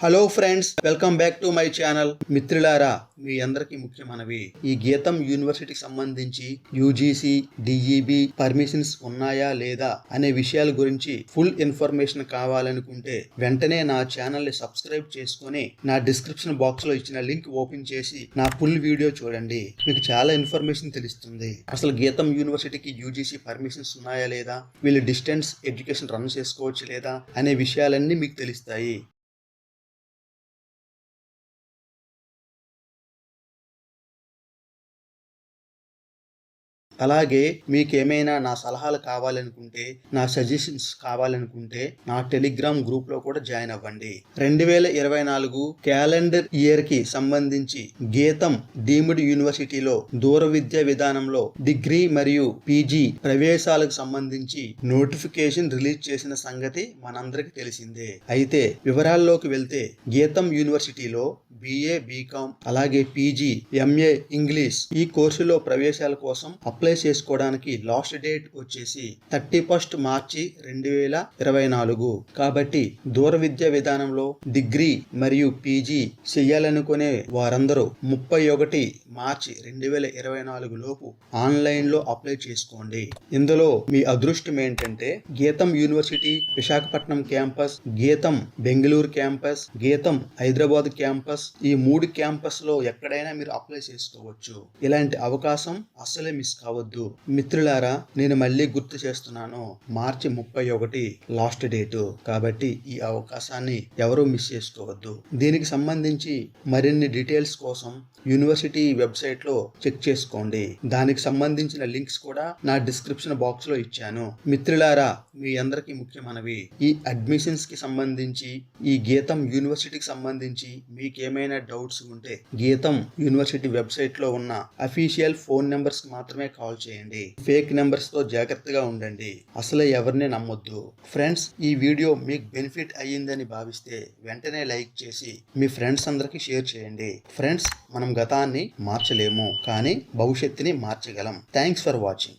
Hello friends welcome back to my channel మిత్రులారా మీ అందరికీ ముఖ్యమైనవి. ఈ గీతం యూనివర్సిటీకి సంబంధించి యూజీసీ డిఈబి పర్మిషన్స్ ఉన్నాయా లేదా అనే విషయాల గురించి ఫుల్ ఇన్ఫర్మేషన్ కావాలనుకుంటే వెంటనే నా ఛానల్ని సబ్స్క్రైబ్ చేసుకొని నా డిస్క్రిప్షన్ బాక్స్లో ఇచ్చిన లింక్ ఓపెన్ చేసి నా ఫుల్ వీడియో చూడండి. మీకు చాలా ఇన్ఫర్మేషన్ తెలుస్తుంది. అసలు గీతం యూనివర్సిటీకి యూజీసీ పర్మిషన్స్ ఉన్నాయా లేదా? వీళ్ళు డిస్టెన్స్ ఎడ్యుకేషన్ రన్ చేసుకోవచ్చు లేదా? అనే విషయాలన్నీ మీకు తెలుస్తాయి. అలాగే మీకేమైనా నా సలహాలు కావాలనుకుంటే నా సజెషన్స్ కావాలనుకుంటే నా టెలిగ్రామ్ గ్రూప్లో కూడా జాయిన్ అవ్వండి. రెండు వేల ఇరవై నాలుగు క్యాలెండర్ ఇయర్కి సంబంధించి గీతం డీమ్డ్ యూనివర్సిటీలో దూర విద్యా విధానంలో డిగ్రీ మరియు పీజీ ప్రవేశాలకు సంబంధించి నోటిఫికేషన్ రిలీజ్ చేసిన సంగతి మనందరికి తెలిసిందే. అయితే వివరాల్లోకి వెళ్తే గీతం యూనివర్సిటీలో బిఏ బీకామ్ అలాగే పీజీ ఎంఏ ఇంగ్లీష్ ఈ కోర్సులో ప్రవేశాల కోసం అప్లై అప్లై చేసుకోవడానికి లాస్ట్ డేట్ వచ్చేసి థర్టీ ఫస్ట్ మార్చి రెండు వేల ఇరవై నాలుగు. కాబట్టి దూర విద్యా విధానంలో డిగ్రీ మరియు పీజీ చేయాలనుకునే వారందరూ ముప్పై ఒకటి మార్చి రెండు వేల ఇరవై నాలుగు లోపు ఆన్లైన్లో అప్లై చేసుకోండి. ఇందులో మీ అదృష్టం ఏంటంటే గీతం యూనివర్సిటీ విశాఖపట్నం క్యాంపస్ గీతం బెంగళూరు క్యాంపస్ గీతం హైదరాబాద్ క్యాంపస్ ఈ మూడు క్యాంపస్లో ఎక్కడైనా మీరు అప్లై చేసుకోవచ్చు. ఇలాంటి అవకాశం అస్సలే మిస్ అవద్దు. మిత్రులారా నేను మళ్ళీ గుర్తు చేస్తున్నాను మార్చి ముప్పై ఒకటి లాస్ట్ డేట్. కాబట్టి ఈ అవకాశాన్ని ఎవరూ మిస్ చేసుకోవద్దు. దీనికి సంబంధించి మరిన్ని డీటెయిల్స్ కోసం యూనివర్సిటీ వెబ్సైట్లో చెక్ చేసుకోండి. దానికి సంబంధించిన లింక్స్ కూడా నా డిస్క్రిప్షన్ బాక్స్లో ఇచ్చాను. మిత్రులారా మీ అందరికీ ముఖ్యమైనవి ఈ అడ్మిషన్స్కి సంబంధించి ఈ గీతం యూనివర్సిటీకి సంబంధించి మీకేమైనా డౌట్స్ ఉంటే గీతం యూనివర్సిటీ వెబ్సైట్లో ఉన్న అఫీషియల్ ఫోన్ నెంబర్స్ మాత్రమే కాల్ చేయండి. ఫేక్ నెంబర్స్తో జాగ్రత్తగా ఉండండి. అసలే ఎవరిని నమ్మొద్దు. ఫ్రెండ్స్ ఈ వీడియో మీకు బెనిఫిట్ అయ్యిందని భావిస్తే వెంటనే లైక్ చేసి మీ ఫ్రెండ్స్ అందరికీ షేర్ చేయండి. ఫ్రెండ్స్ మనం గతాన్ని మార్చలేము కానీ భవిష్యత్తుని మార్చగలం. Thanks for watching